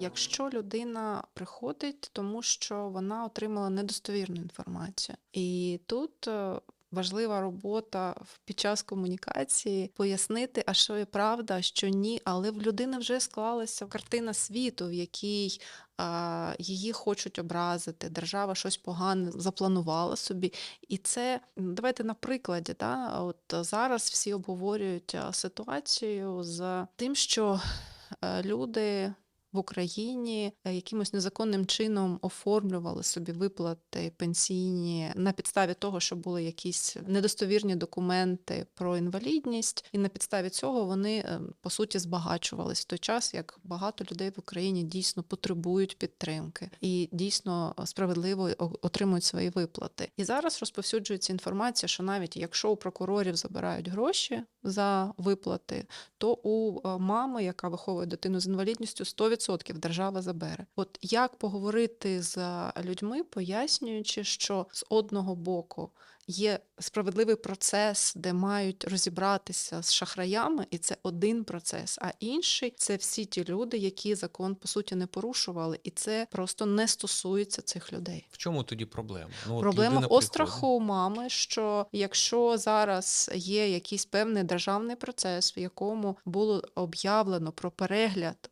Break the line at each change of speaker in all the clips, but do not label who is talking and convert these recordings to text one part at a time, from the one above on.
Якщо людина приходить, тому що вона отримала недостовірну інформацію, і тут е, важлива робота під час комунікації пояснити, а що є правда, а що ні. Але в людини вже склалася картина світу, в якій її хочуть образити, держава щось погане запланувала собі. І це давайте на прикладі. Да? От зараз всі обговорюють ситуацію з тим, що е, люди в Україні е, якимось незаконним чином оформлювали собі виплати пенсійні на підставі того, що були якісь недостовірні документи про інвалідність, і на підставі цього вони е, по суті збагачувались в той час, як багато людей в Україні дійсно потребують підтримки і дійсно справедливо отримують свої виплати. І зараз розповсюджується інформація, що навіть якщо у прокурорів забирають гроші за виплати, то у е, мами, яка виховує дитину з інвалідністю, 100% держава забере. От як поговорити з людьми, пояснюючи, що з одного боку є справедливий процес, де мають розібратися з шахраями, і це один процес. А інший це всі ті люди, які закон по суті не порушували, і це просто не стосується цих людей.
В чому тоді проблема? Ну,
Проблема
приходить.
остраху у мами, що якщо зараз є якийсь певний державний процес, в якому було об'явлено про перегляд,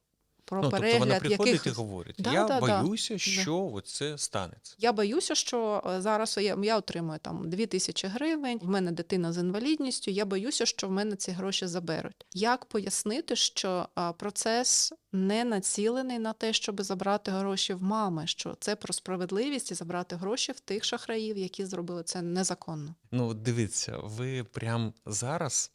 про
Ну, тобто вона приходить
яких
і говорить:
Да,
я
да, да.
боюся, що оце станеться.
я боюся, що е, зараз я, я отримую там 2 тисячі гривень. В мене дитина з інвалідністю. Я боюся, що в мене ці гроші заберуть. Як пояснити, що а, процес не націлений на те, щоб забрати гроші в мами? Що це про справедливість і забрати гроші в тих шахраїв, які зробили це незаконно?
Ну, дивіться, ви прямо зараз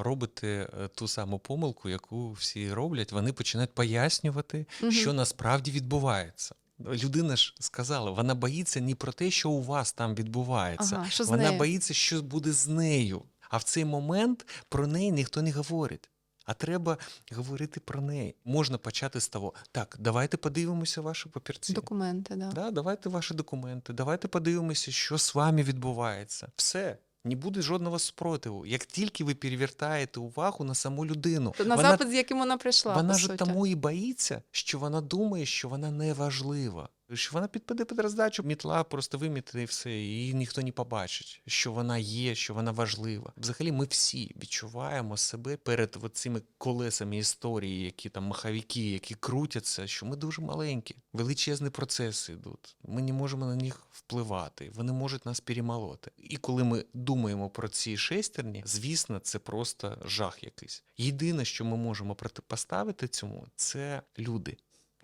робите ту саму помилку, яку всі роблять. Вони починають пояснювати,
Мгм.
що насправді відбувається. Людина ж сказала, вона боїться не про те, що у вас там відбувається.
Ага, що
вона
нею?
боїться, що буде з нею. А в цей момент про неї ніхто не говорить. А треба говорити про неї. Можна почати з того: так, давайте подивимося ваші папірці.
Документи, да.
Да, давайте ваші документи, давайте подивимося, що з вами відбувається. Все. Не буде жодного спротиву. Як тільки ви перевертаєте увагу на саму людину,
То на
вона,
запит, з яким вона прийшла.
вона
по
ж
суті.
тому і боїться, що вона думає, що вона не важлива. Що вона підпаде під роздачу, мітла просто вимітне і все, її ніхто не побачить, що вона є, що вона важлива. Взагалі, ми всі відчуваємо себе перед цими колесами історії, які там маховики, які крутяться, що ми дуже маленькі, величезні процеси йдуть. Ми не можемо на них впливати, вони можуть нас перемолоти. І коли ми думаємо про ці шестерні, звісно, це просто жах якийсь. Єдине, що ми можемо протипоставити цьому, це люди.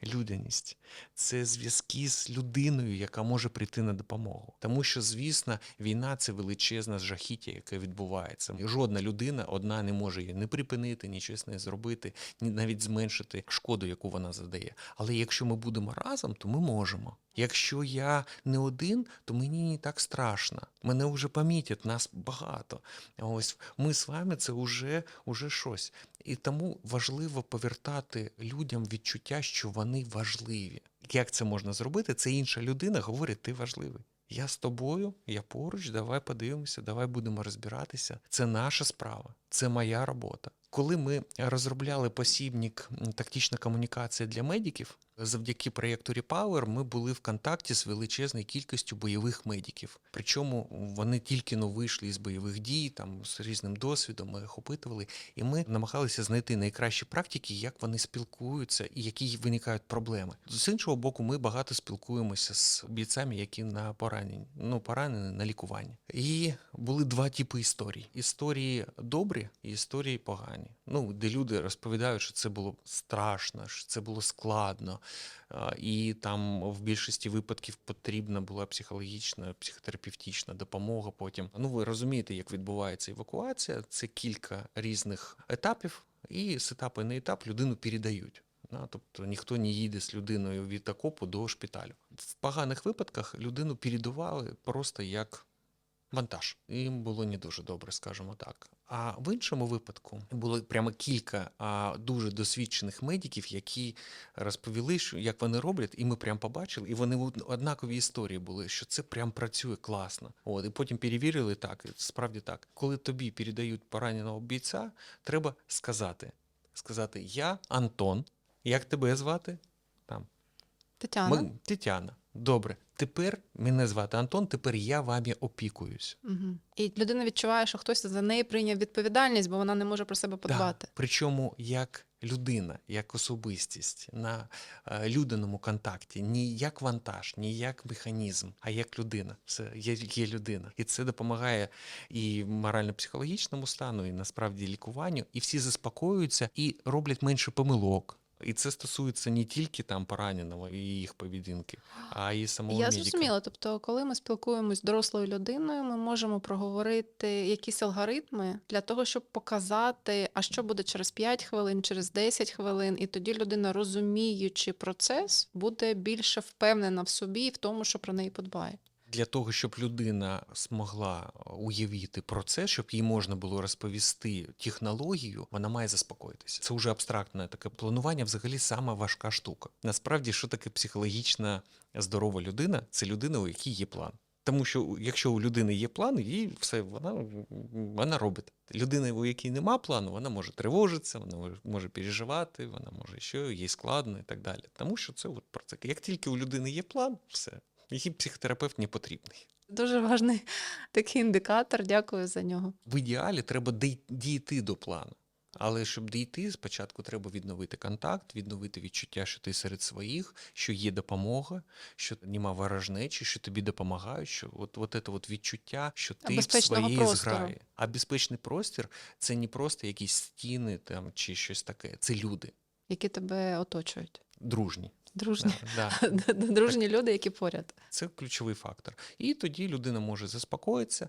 Людяність це зв'язки з людиною, яка може прийти на допомогу. Тому що, звісно, війна це величезне жахіття, яке відбувається. І жодна людина одна не може її не припинити, нічого з нею зробити, ні навіть зменшити шкоду, яку вона задає. Але якщо ми будемо разом, то ми можемо. Якщо я не один, то мені не так страшно. Мене вже помітять, нас багато. Ось ми з вами це вже, вже щось. І тому важливо повертати людям відчуття, що вони важливі. Як це можна зробити? Це інша людина говорить, ти важливий. Я з тобою, я поруч, давай подивимося, давай будемо розбиратися. Це наша справа, це моя робота. Коли ми розробляли посібник тактична комунікація для медиків, завдяки проєкту Repower ми були в контакті з величезною кількістю бойових медиків. Причому вони тільки но вийшли із бойових дій, там з різним досвідом, ми їх опитували, і ми намагалися знайти найкращі практики, як вони спілкуються і які виникають проблеми. З іншого боку, ми багато спілкуємося з бійцями, які на пораненні, ну поранені на лікуванні. І були два типи історій: історії добрі і історії погані. Ну, де люди розповідають, що це було страшно, що це було складно. І там в більшості випадків потрібна була психологічна, психотерапевтична допомога. Потім ну ви розумієте, як відбувається евакуація. Це кілька різних етапів, і з етапу на етап людину передають. Да, тобто ніхто не їде з людиною від окопу до шпиталю. В поганих випадках людину передували просто як вантаж. Їм було не дуже добре, скажімо так. А в іншому випадку було прямо кілька а, дуже досвідчених медиків, які розповіли, що як вони роблять, і ми прям побачили, і вони од- однакові історії були, що це прям працює класно. От, і потім перевірили так, справді так. Коли тобі передають пораненого бійця, треба сказати: сказати: Я Антон, як тебе звати? Там
Тетяна.
ми, Тетяна. Добре, тепер мене звати Антон, тепер я вами опікуюсь.
Угу. І людина відчуває, що хтось за неї прийняв відповідальність, бо вона не може про себе подбати.
Да. Причому як людина, як особистість на е, людяному контакті, не як вантаж, не як механізм, а як людина. Це є, є людина. І це допомагає і морально-психологічному стану, і насправді лікуванню. І всі заспокоюються і роблять менше помилок. І це стосується не тільки там пораненого і їх поведінки, а й самого
Я
медика.
зрозуміла. Тобто, коли ми спілкуємось з дорослою людиною, ми можемо проговорити якісь алгоритми для того, щоб показати, а що буде через 5 хвилин, через 10 хвилин, і тоді людина, розуміючи процес, буде більше впевнена в собі і в тому, що про неї подбає.
Для того, щоб людина змогла уявити процес, щоб їй можна було розповісти технологію, вона має заспокоїтися. Це вже абстрактне таке планування, взагалі сама важка штука. Насправді, що таке психологічна здорова людина? Це людина, у якій є план. Тому що якщо у людини є план, їй все вона, вона робить. Людина, у якій нема плану, вона може тривожитися, вона може переживати, вона може що їй складно і так далі. Тому що це от про це. Як тільки у людини є план, все, їй психотерапевт не потрібний.
Дуже важний такий індикатор. Дякую за нього.
В ідеалі треба дійти до плану. Але щоб дійти, спочатку треба відновити контакт, відновити відчуття, що ти серед своїх, що є допомога, що нема ворожнечі, що тобі допомагають, що от, от це от відчуття, що ти в своїй
простору.
зграї. А безпечний простір це не просто якісь стіни там чи щось таке. Це люди
Які тебе оточують.
дружні.
Дружні,
Да, да.
дружні люди, які поряд.
Це ключовий фактор. І тоді людина може заспокоїтися.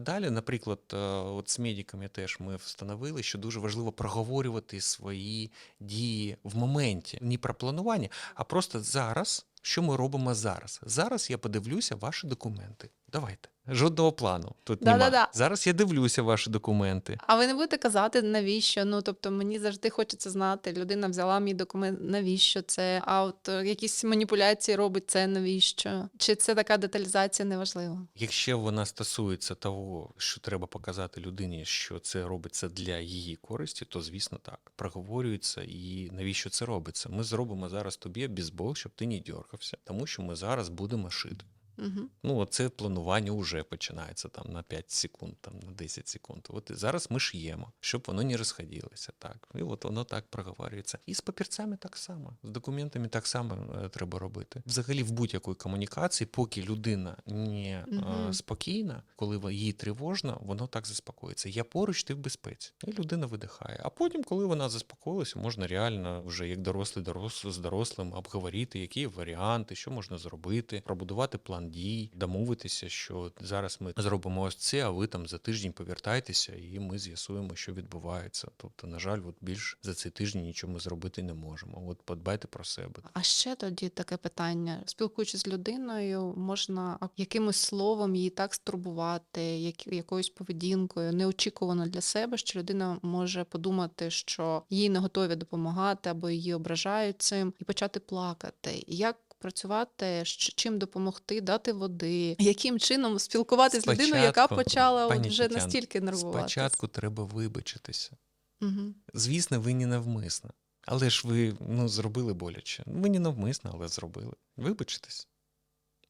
Далі, наприклад, е, от з медиками теж ми встановили, що дуже важливо проговорювати свої дії в моменті, не про планування, а просто зараз. Що ми робимо зараз? Зараз я подивлюся ваші документи. Давайте. Жодного плану тут
Да-да-да.
Зараз я дивлюся ваші документи.
А ви не будете казати, навіщо? Ну тобто мені завжди хочеться знати. Людина взяла мій документ, навіщо це? А от е, якісь маніпуляції робить це навіщо? Чи це така деталізація неважлива?
Якщо вона стосується того, що треба показати людині, що це робиться для її користі, то звісно так проговорюється і навіщо це робиться. Ми зробимо зараз тобі бейсбол, щоб ти не дьоргався, тому що ми зараз будемо шити.
Угу.
Ну, оце планування вже починається там на 5 секунд, там на 10 секунд. От зараз ми шиємо, щоб воно не розходилося. Так. І от воно так проговорюється. І з папірцями так само, з документами так само е, треба робити. Взагалі, в будь-якій комунікації, поки людина не е, спокійна, коли їй тривожно, воно так заспокоїться. Я поруч, ти в безпеці. І людина видихає. А потім, коли вона заспокоїлася, можна реально вже як дорослий дорос, з дорослим обговорити, які варіанти, що можна зробити, пробудувати план дій, домовитися, що зараз ми зробимо ось це, а ви там за тиждень повертайтеся, і ми з'ясуємо, що відбувається. Тобто, на жаль, от більш за цей тиждень нічого ми зробити не можемо. От подбайте про себе.
А ще тоді таке питання: спілкуючись з людиною, можна якимось словом її так стурбувати, як, якоюсь поведінкою, неочікувано для себе, що людина може подумати, що їй не готові допомагати або її ображають цим, і почати плакати. Як працювати, чим допомогти, дати води, яким чином спілкуватися з людиною, яка почала от вже
Тетяно,
настільки нервуватися?
Спочатку треба вибачитися.
Угу.
Звісно, ви не навмисно. Але ж ви ну, зробили боляче. Ви не навмисно, але зробили. Вибачитесь.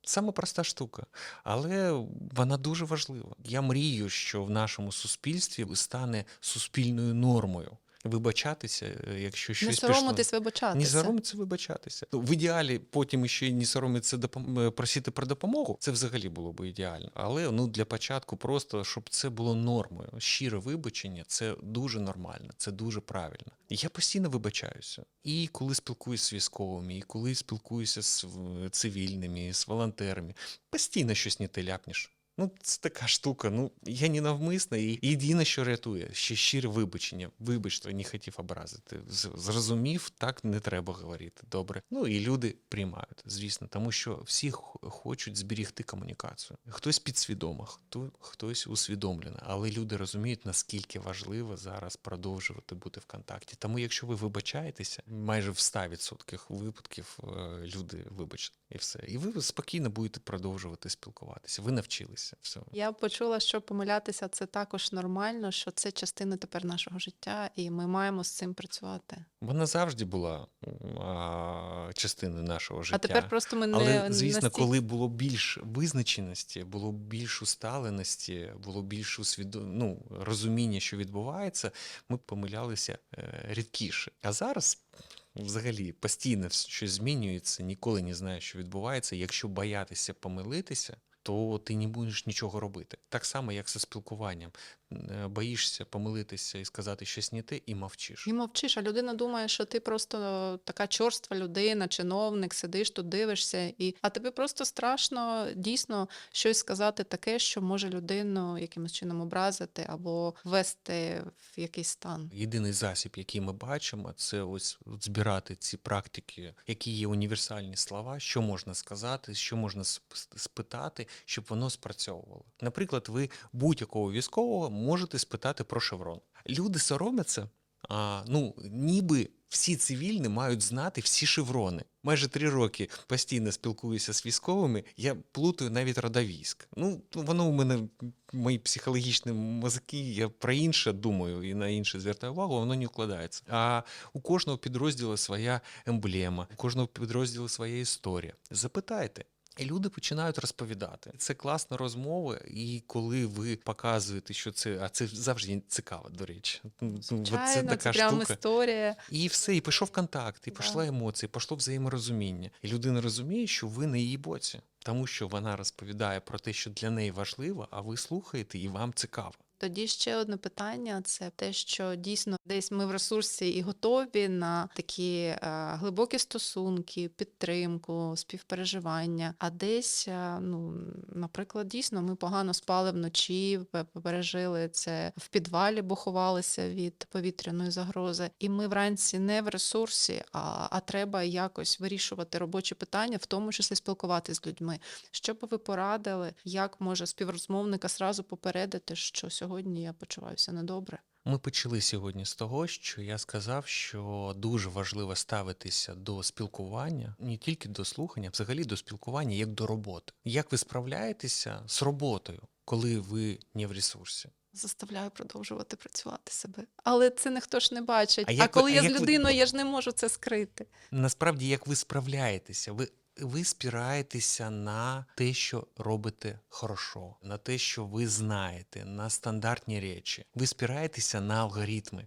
Саме проста штука, але вона дуже важлива. Я мрію, що в нашому суспільстві стане суспільною нормою вибачатися, е, якщо
Не соромитись,
пішло.
вибачатися.
Не соромиться вибачатися. Ну, В ідеалі потім ще й не соромиться допом... е, просити про допомогу. Це взагалі було б ідеально. Але ну для початку просто щоб це було нормою. Щире вибачення це дуже нормально, це дуже правильно. Я постійно вибачаюся. І коли спілкуюся з військовими, і коли спілкуюся з е, цивільними, з волонтерами, постійно щось не те ляпнеш. Ну, це така штука. Ну, я не навмисно, і єдине, що рятує, ще щире вибачення. Вибачте, не хотів образити. Зрозумів, так не треба говорити. Добре. Ну і люди приймають, звісно, тому що всі хочуть зберігти комунікацію. Хтось підсвідомо, хто хтось усвідомлено, але люди розуміють, наскільки важливо зараз продовжувати бути в контакті. Тому, якщо ви вибачаєтеся, майже в 100% випадків е, люди вибачать. І все. І ви спокійно будете продовжувати спілкуватися. Ви навчилися. Все.
Я почула, що помилятися це також нормально, що це частина тепер нашого життя, і ми маємо з цим працювати.
Вона завжди була а, частиною нашого життя.
А тепер просто ми не
Але, звісно,
настільки-
коли було більш визначеності, було більш усталеності, було більш усвідо... ну, розуміння, що відбувається, ми помилялися е, рідкіше. А зараз взагалі постійно щось змінюється, ніколи не знаєш, що відбувається. Якщо боятися помилитися, то ти не будеш нічого робити. Так само, як зі спілкуванням. Е, Боїшся помилитися і сказати щось не те, і мовчиш.
І мовчиш, а людина думає, що ти просто така чорства людина, чиновник, сидиш тут, дивишся, і а тобі просто страшно дійсно щось сказати таке, що може людину якимось чином образити або ввести в якийсь стан.
Єдиний засіб, який ми бачимо, це ось збирати ці практики, які є універсальні слова, що можна сказати, що можна сп- спитати, щоб воно спрацьовувало. Наприклад, ви будь-якого військового можете спитати про шеврон. Люди соромляться. А, ну, ніби всі цивільні мають знати всі шеврони. Майже три роки постійно спілкуюся з військовими. Я плутаю навіть рода військ. Ну, воно у мене мої психологічні мозки, я про інше думаю і на інше звертаю увагу, воно не вкладається. А у кожного підрозділу своя емблема, у кожного підрозділу своя історія. Запитайте. І люди починають розповідати. Це класна розмова, і коли ви показуєте, що це, а це завжди цікаво, до речі. Звичайно, це
така це, прям історія.
і все, і пішов контакт, і
Да.
пішла емоція, пішло взаєморозуміння. І людина розуміє, що ви на її боці, тому що вона розповідає про те, що для неї важливо, а ви слухаєте і вам цікаво.
Тоді ще одне питання: це те, що дійсно десь ми в ресурсі і готові на такі е, глибокі стосунки, підтримку, співпереживання. А десь, е, ну, наприклад, дійсно ми погано спали вночі, пе- пережили це в підвалі, бо ховалися від повітряної загрози. І ми вранці не в ресурсі, а, а треба якось вирішувати робочі питання, в тому числі спілкуватися з людьми. Що би ви порадили, як може співрозмовника сразу попередити, що сьогодні я почуваюся недобре?
Ми почали сьогодні з того, що я сказав, що дуже важливо ставитися до спілкування, не тільки до слухання, а взагалі до спілкування як до роботи. Як ви справляєтеся з роботою, коли ви не в ресурсі?
Заставляю продовжувати працювати себе. Але це ніхто ж не бачить.
А
А,
ви-
коли
а
я з
як ви-
людиною, я ж не можу це скрити.
Насправді, як ви справляєтеся, ви, ви спираєтеся на те, що робите хорошо, на те, що ви знаєте, на стандартні речі. Ви спираєтеся на алгоритми,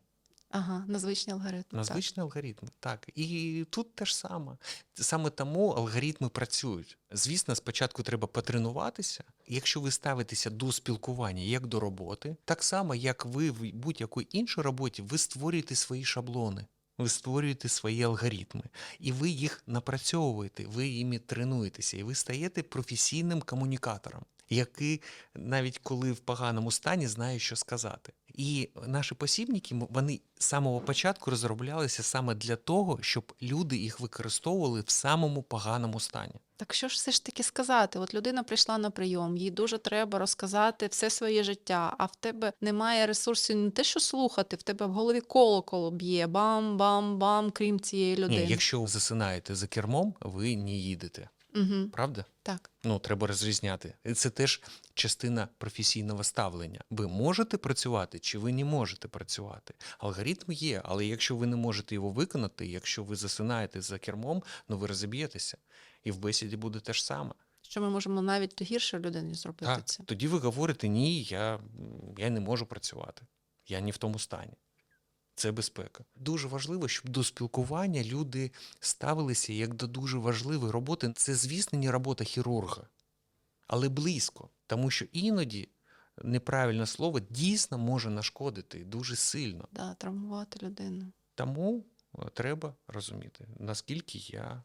Ага, на звичні алгоритми.
на
так.
звичні алгоритми. Так. І тут те ж саме. Саме тому алгоритми працюють. Звісно, спочатку треба потренуватися. Якщо ви ставитеся до спілкування як до роботи, так само, як ви в будь-якій іншій роботі, ви створюєте свої шаблони. Ви створюєте свої алгоритми, і ви їх напрацьовуєте, ви їми тренуєтеся, і ви стаєте професійним комунікатором, який навіть коли в поганому стані знає, що сказати. І наші посібники вони з самого початку розроблялися саме для того, щоб люди їх використовували в самому поганому стані.
Так що ж все ж таки сказати? От людина прийшла на прийом, їй дуже треба розказати все своє життя, а в тебе немає ресурсів не те, що слухати, в тебе в голові колокол б'є бам-бам-бам, крім цієї людини.
Ні, якщо ви засинаєте за кермом, ви не їдете.
Угу.
Правда?
Так.
Ну, треба розрізняти. Це теж частина професійного ставлення. Ви можете працювати чи ви не можете працювати. Алгоритм є, але якщо ви не можете його виконати, якщо ви засинаєте за кермом, ну ви розіб'єтеся. І в бесіді буде те ж саме.
Що ми можемо навіть гірше людині зробити
Так,
це.
тоді ви говорите, ні, я, я не можу працювати. Я не в тому стані. Це безпека. Дуже важливо, щоб до спілкування люди ставилися як до дуже важливої роботи. Це, звісно, не робота хірурга, але близько. Тому що іноді неправильне слово дійсно може нашкодити дуже сильно.
Да, травмувати людину.
Тому треба розуміти, наскільки я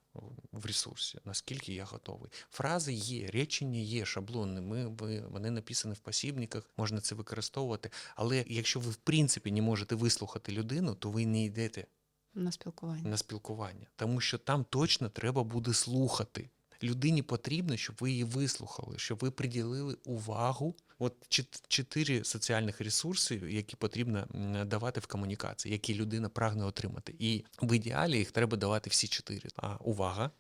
в ресурсі, наскільки я готовий. Фрази є, речення є, шаблони. Ми, вони написані в посібниках, можна це використовувати. Але якщо ви в принципі не можете вислухати людину, то ви не йдете
На спілкування.
на спілкування, тому що там точно треба буде слухати. Людині потрібно, щоб ви її вислухали, щоб ви приділили увагу. От чотири соціальних ресурси, які потрібно давати в комунікації, які людина прагне отримати. І в ідеалі їх треба давати всі чотири. А увага,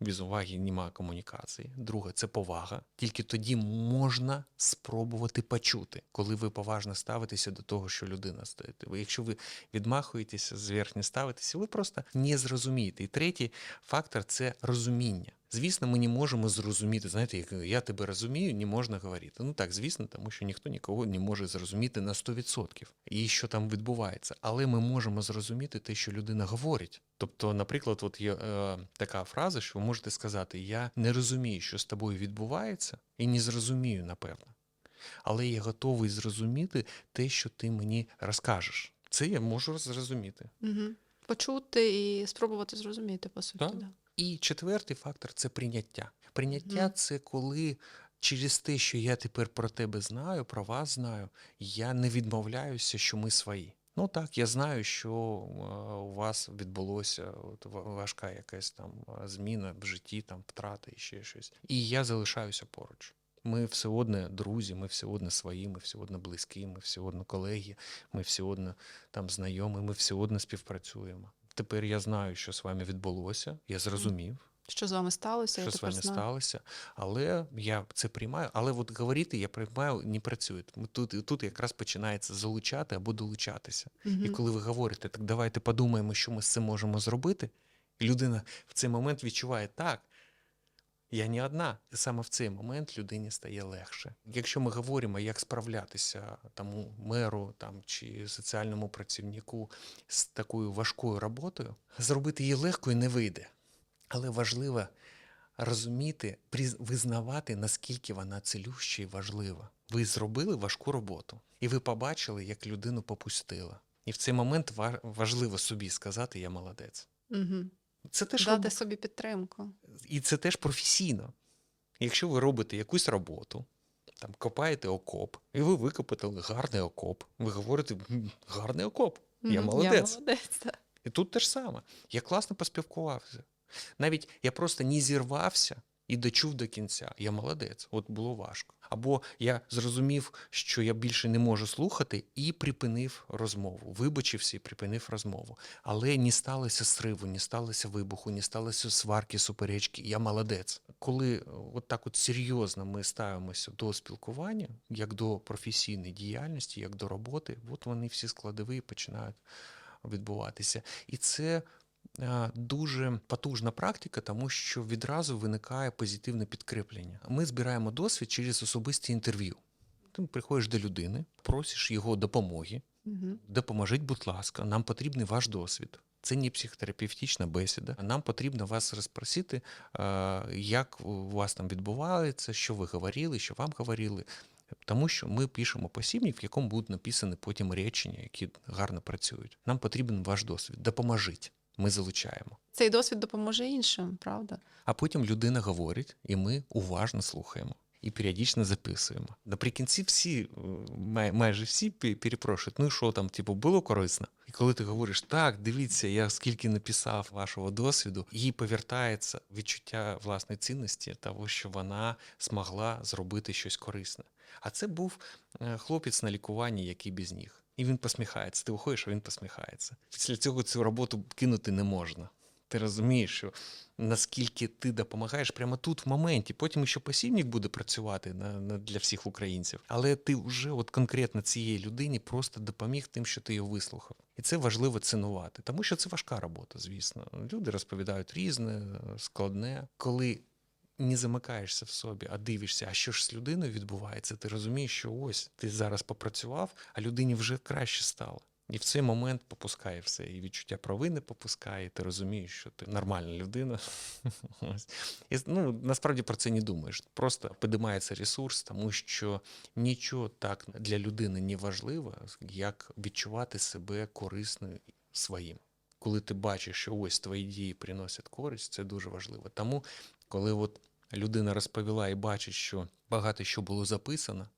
Без уваги немає комунікації. Друге це повага. Тільки тоді можна спробувати почути, коли ви поважно ставитеся до того, що людина стоїть. Якщо ви відмахуєтеся, зверхні ставитеся, ви просто не зрозумієте. І третій фактор це розуміння. Звісно, ми не можемо зрозуміти. Знаєте, як я тебе розумію, не можна говорити. Ну так, звісно, тому що ніхто нікого не може зрозуміти на 100%. І що там відбувається. Але ми можемо зрозуміти те, що людина говорить. Тобто, наприклад, от є е, така фраза, що ви можете сказати: Я не розумію, що з тобою відбувається, і не зрозумію, напевно. Але я готовий зрозуміти те, що ти мені розкажеш. Це я можу зрозуміти.
Угу. Почути і спробувати зрозуміти, по суті.
Так.
Да.
І четвертий фактор це прийняття. Прийняття
Мгм.
це коли через те, що я тепер про тебе знаю, про вас знаю, я не відмовляюся, що ми свої. Ну так, я знаю, що е, у вас відбулося от, важка якась там е, зміна в житті, там втрата і ще щось. І я залишаюся поруч. Ми все одно друзі, ми все одно свої, ми все одно близькі, ми все одно колеги, ми все одно там знайомі, ми все одно співпрацюємо. Тепер я знаю, що з вами відбулося, я зрозумів,
Що з вами сталося,
що
я
з вами
знаю.
сталося, але я це приймаю. Але от говорити я приймаю не працює. Тут, тут якраз починається залучати або долучатися. І коли ви говорите, так давайте подумаємо, що ми з цим можемо зробити. І людина в цей момент відчуває так. Я не одна. І саме в цей момент людині стає легше. Якщо ми говоримо, як справлятися тому меру там, чи соціальному працівнику з такою важкою роботою, зробити її легкою не вийде. Але важливо розуміти, визнавати, наскільки вона цілюща і важлива. Ви зробили важку роботу, і ви побачили, як людину попустила. І в цей момент ва- важливо собі сказати Я молодець.
Мгм.
Це теж
Дати
роб-
собі підтримку.
і це теж професійно. Якщо ви робите якусь роботу, там копаєте окоп, і ви викопали гарний окоп, ви говорите гарний окоп, я молодець.
Я молодець.
І тут те ж саме. Я класно поспілкувався. Навіть я просто не зірвався і дочув до кінця. Я молодець, от було важко. Або я зрозумів, що я більше не можу слухати, і припинив розмову. Вибачився і припинив розмову. Але не сталося сриву, не сталося вибуху, не сталося сварки, суперечки. Я молодець. Коли е, от так от серйозно ми ставимося до спілкування, як до професійної діяльності, як до роботи, от вони всі складові починають відбуватися. І це дуже потужна практика, тому що відразу виникає позитивне підкріплення. Ми збираємо досвід через особисті інтерв'ю. Ти приходиш до людини, просиш його допомоги,
Мгм.
допоможіть, будь ласка, нам потрібний ваш досвід. Це не психотерапевтична бесіда. Нам потрібно вас розпросити, е, як у вас там відбувається, що ви говорили, що вам говорили. Тому що ми пишемо посібник, в якому будуть написані потім речення, які гарно працюють. Нам потрібен ваш досвід. Допоможіть. Ми залучаємо.
Цей досвід допоможе іншим, правда?
А потім людина говорить, і ми уважно слухаємо. І періодично записуємо. Наприкінці всі, е, май- майже всі пе- перепрошують, ну і що там, типу, було корисно. І коли ти говориш, так, дивіться, я скільки написав вашого досвіду, їй повертається відчуття власної цінності, того, що вона змогла зробити щось корисне. А це був е, хлопець на лікуванні, який без ніг. І він посміхається. Ти виходиш, а він посміхається. Після цього цю роботу кинути не можна. Ти розумієш, що наскільки ти допомагаєш прямо тут, в моменті. Потім ще посібник буде працювати на, на, для всіх українців. Але ти вже от конкретно цієї людині просто допоміг тим, що ти його вислухав. І це важливо цінувати, тому що це важка робота, звісно. Люди розповідають різне, складне. Коли не замикаєшся в собі, а дивишся, а що ж з людиною відбувається, ти розумієш, що ось ти зараз попрацював, а людині вже краще стало. І в цей момент попускає все. І відчуття провини попускає, і ти розумієш, що ти нормальна людина. І, ну, насправді про це не думаєш. Просто підіймається ресурс, тому що нічого так для людини не важливо, як відчувати себе корисною своїм. Коли ти бачиш, що ось твої дії приносять користь, це дуже важливо. Тому, коли от людина розповіла і бачить, що багато що було записано,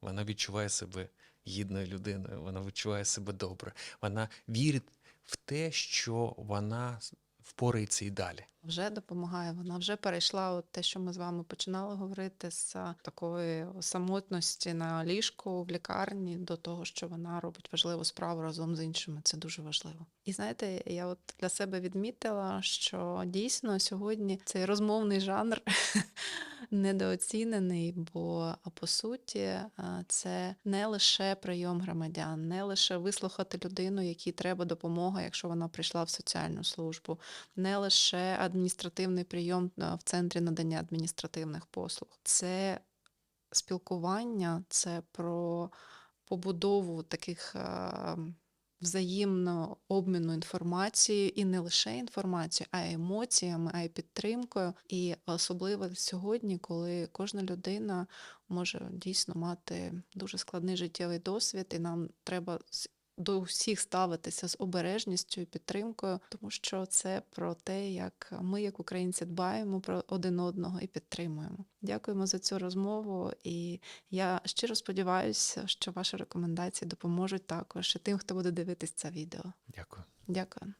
вона відчуває себе гідною людиною, вона відчуває себе добре. Вона вірить в те, що вона впорається і далі.
Вже допомагає. Вона вже перейшла от те, що ми з вами починали говорити, з такої самотності на ліжку в лікарні до того, що вона робить важливу справу разом з іншими. Це дуже важливо. І знаєте, я от для себе відмітила, що дійсно сьогодні цей розмовний жанр недооцінений, бо по суті це не лише прийом громадян, не лише вислухати людину, якій треба допомога, якщо вона прийшла в соціальну службу, не лише адміністративний прийом в центрі надання адміністративних послуг. Це спілкування, це про побудову таких а, взаємного обміну інформацією і не лише інформацією, а й емоціями, а й підтримкою. І особливо сьогодні, коли кожна людина може дійсно мати дуже складний життєвий досвід, і нам треба до всіх ставитися з обережністю і підтримкою, тому що це про те, як ми, як українці, дбаємо про один одного і підтримуємо. Дякуємо за цю розмову. І я щиро сподіваюся, що ваші рекомендації допоможуть також і тим, хто буде дивитись це відео.
Дякую.
Дякую.